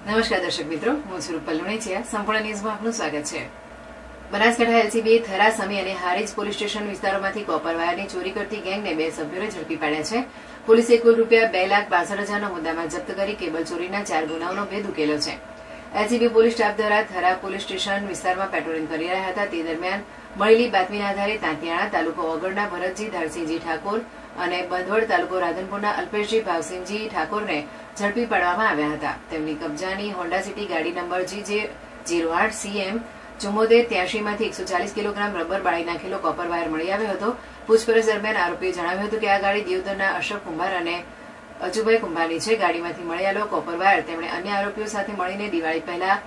નમસ્કાર દર્શક મિત્રો, હું સ્વરૂપ પલ્લુણેચિયા સંપૂર્ણ ન્યૂઝમાં આપનું સ્વાગત છે. બનાસકાંઠા થરા સમી અને હારીજ પોલીસ સ્ટેશન વિસ્તારોમાંથી કોપર વાયરની ચોરી કરતી ગેંગને બે સભ્યોને ઝડપી પાડ્યા છે. પોલીસે કુલ રૂપિયા બે લાખ બાસઠ હજારનો મુદ્દામાં જપ્ત કરી કેબલ ચોરીના ચાર ગુનાઓનો ભેદ ઉકેલ્યો છે. એલસીબી પોલીસ સ્ટાફ દ્વારા થરા પોલીસ સ્ટેશન વિસ્તારમાં પેટ્રોલિંગ કરી રહ્યા હતા. તે દરમિયાન મળેલી બાતમીના આધારે તાંતિયાણા તાલુકો ઓગળના ભરતજી, ધરસિંહજી ઠાકોર અને બંધવડ તાલુકો રાધનપુરના અલ્પેશજી, ભાવસિંહજી ઠાકોરને ઝડપી પાડવામાં આવ્યા હતા. તેમની કબજાની હોન્ડા સિટી ગાડી નંબર જી જે જીરો આઠ સીએમ ચુમ્મોતેર ત્યાસીમાંથી એકસો ચાલીસ કિલોગ્રામ રબર બાળી નાખેલો કોપર વાયર મળી આવ્યો હતો. પૂછપરછ દરમિયાન આરોપીએ જણાવ્યું હતું કે આ ગાડી દિયોદરના અશોક કુંભાર અને અજુભાઈ કુંભારની છે. ગાડીમાંથી મળેલો કોપર વાયર તેમણે અન્ય આરોપીઓ સાથે મળીને દિવાળી પહેલા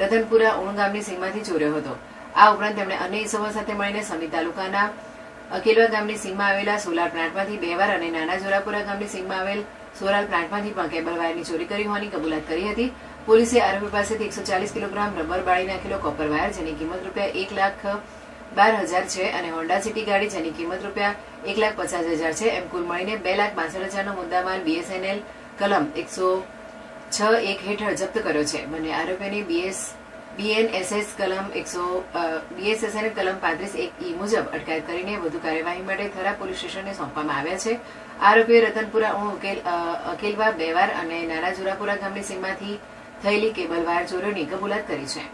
રતનપુરા ઉણ ગામની સીમાથી ચોર્યો હતો. આ ઉપરાંત તેમણે અન્ય ઇસમો સાથે મળીને સમી તાલુકાના અકેલવા ગામની સીમમાં આવેલા સોલાર પ્લાન્ટમાંથી બે વાર અને નાના જોરાપુરા ગામની સીમમાં આવેલ સોલાર પ્લાન્ટમાંથી પણ કેબલ વાયરની ચોરી કરી હોવાની કબૂલાત કરી હતી. પોલીસે આરોપી પાસેથી એકસો ચાલીસ કિલોગ્રામ રબર બાળી નાખેલો કોપર વાયર જેની કિંમત રૂપિયા એક લાખ બાર હજાર છે અને હોન્ડા સિટી ગાડી જેની કિંમત રૂપિયા એક લાખ પચાસ હજાર છે. એમ કુલ મળીને બે લાખ બાસઠ હજારનો મુદ્દામાલ બીએસએનએલ કલમ એકસો છ એક હેઠળ જપ્ત કર્યો છે. બંને આરોપીઓની બીએસ બીએનએસએસ કલમ એકસો બીએસએસએન કલમ પાંત્રીસ એક ઈ મુજબ અટકાયત કરીને વધુ કાર્યવાહી માટે થરા પોલીસ સ્ટેશનને સોંપવામાં આવ્યા છે. આરોપીએ રતનપુરા ઉણ ઉકેલ અકેલવા બેવાર અને નાના જોરાપુરા ગામની સીમમાંથી થયેલી કેબલ વાયર ચોરીઓની કબૂલાત કરી છે.